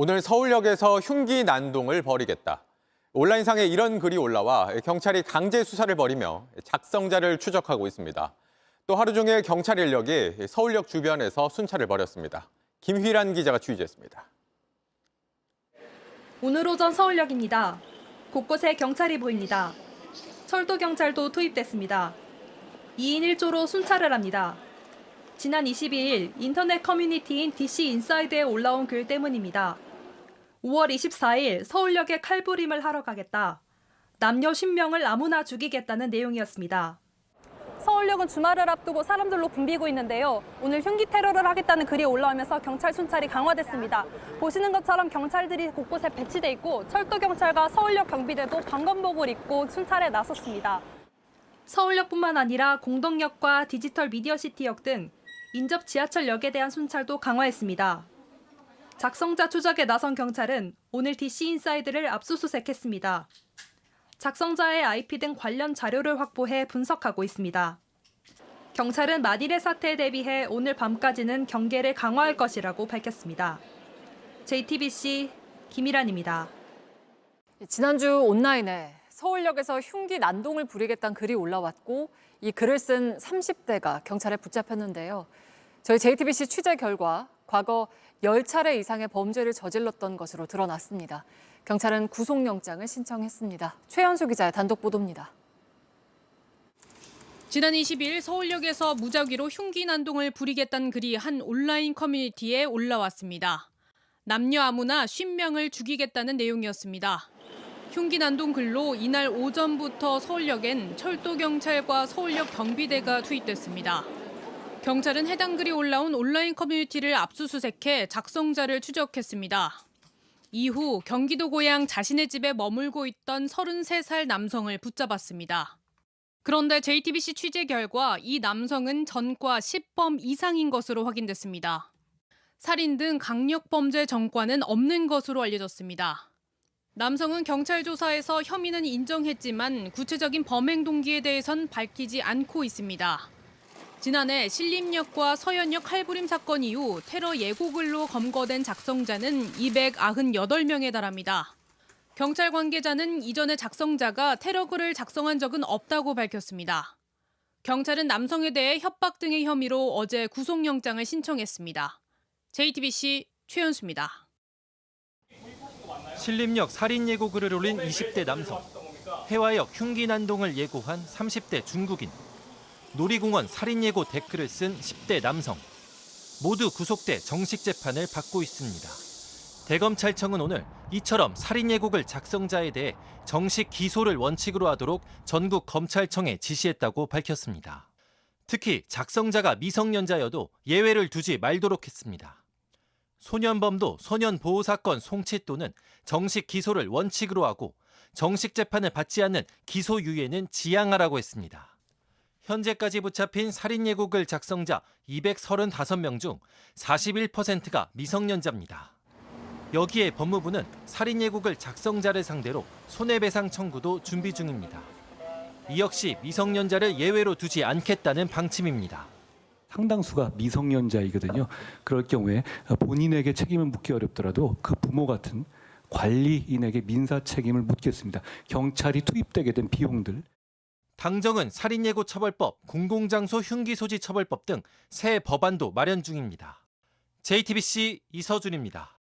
오늘 서울역에서 흉기 난동을 벌이겠다. 온라인상에 이런 글이 올라와 경찰이 강제 수사를 벌이며 작성자를 추적하고 있습니다. 또 하루 종일 경찰 인력이 서울역 주변에서 순찰을 벌였습니다. 김휘란 기자가 취재했습니다. 오늘 오전 서울역입니다. 곳곳에 경찰이 보입니다. 철도 경찰도 투입됐습니다. 2인 1조로 순찰을 합니다. 지난 22일 인터넷 커뮤니티인 DC 인사이드에 올라온 글 때문입니다. 5월 24일 서울역에 칼부림을 하러 가겠다. 남녀 10명을 아무나 죽이겠다는 내용이었습니다. 서울역은 주말을 앞두고 사람들로 붐비고 있는데요. 오늘 흉기 테러를 하겠다는 글이 올라오면서 경찰 순찰이 강화됐습니다. 보시는 것처럼 경찰들이 곳곳에 배치돼 있고 철도 경찰과 서울역 경비대도 방검복을 입고 순찰에 나섰습니다. 서울역뿐만 아니라 공덕역과 디지털 미디어시티역 등 인접 지하철역에 대한 순찰도 강화했습니다. 작성자 추적에 나선 경찰은 오늘 DC 인사이드를 압수수색했습니다. 작성자의 IP 등 관련 자료를 확보해 분석하고 있습니다. 경찰은 만일의 사태에 대비해 오늘 밤까지는 경계를 강화할 것이라고 밝혔습니다. JTBC 김일환입니다. 지난주 온라인에 서울역에서 흉기 난동을 부리겠다는 글이 올라왔고 이 글을 쓴 30대가 경찰에 붙잡혔는데요. 저희 JTBC 취재 결과 과거 10차례 이상의 범죄를 저질렀던 것으로 드러났습니다. 경찰은 구속영장을 신청했습니다. 최현수 기자의 단독 보도입니다. 지난 20일 서울역에서 무작위로 흉기 난동을 부리겠다는 글이 한 온라인 커뮤니티에 올라왔습니다. 남녀 아무나 50명을 죽이겠다는 내용이었습니다. 흉기 난동 글로 이날 오전부터 서울역엔 철도경찰과 서울역 경비대가 투입됐습니다. 경찰은 해당 글이 올라온 온라인 커뮤니티를 압수수색해 작성자를 추적했습니다. 이후 경기도 고향 자신의 집에 머물고 있던 33살 남성을 붙잡았습니다. 그런데 JTBC 취재 결과 이 남성은 전과 10범 이상인 것으로 확인됐습니다. 살인 등 강력 범죄 전과는 없는 것으로 알려졌습니다. 남성은 경찰 조사에서 혐의는 인정했지만 구체적인 범행 동기에 대해선 밝히지 않고 있습니다. 지난해 신림역과 서현역 칼부림 사건 이후 테러 예고글로 검거된 작성자는 298명에 달합니다. 경찰 관계자는 이전에 작성자가 테러글을 작성한 적은 없다고 밝혔습니다. 경찰은 남성에 대해 협박 등의 혐의로 어제 구속영장을 신청했습니다. JTBC 최현수입니다. 신림역 살인 예고 글을 올린 20대 남성, 해화역 흉기 난동을 예고한 30대 중국인, 놀이공원 살인 예고 댓글을 쓴 10대 남성 모두 구속돼 정식 재판을 받고 있습니다. 대검찰청은 오늘 이처럼 살인 예고글 작성자에 대해 정식 기소를 원칙으로 하도록 전국 검찰청에 지시했다고 밝혔습니다. 특히 작성자가 미성년자여도 예외를 두지 말도록 했습니다. 소년범도 소년 보호 사건 송치 또는 정식 기소를 원칙으로 하고 정식 재판을 받지 않는 기소 유예는 지양하라고 했습니다. 현재까지 붙잡힌 살인 예고글 작성자 235명 중 41%가 미성년자입니다. 여기에 법무부는 살인 예고글 작성자를 상대로 손해배상 청구도 준비 중입니다. 이 역시 미성년자를 예외로 두지 않겠다는 방침입니다. 상당수가 미성년자이거든요. 그럴 경우에 본인에게 책임을 묻기 어렵더라도 그 부모 같은 관리인에게 민사 책임을 묻겠습니다. 경찰이 투입되게 된 비용들 당정은 살인예고 처벌법, 공공장소 흉기 소지 처벌법 등 새 법안도 마련 중입니다. JTBC 이서준입니다.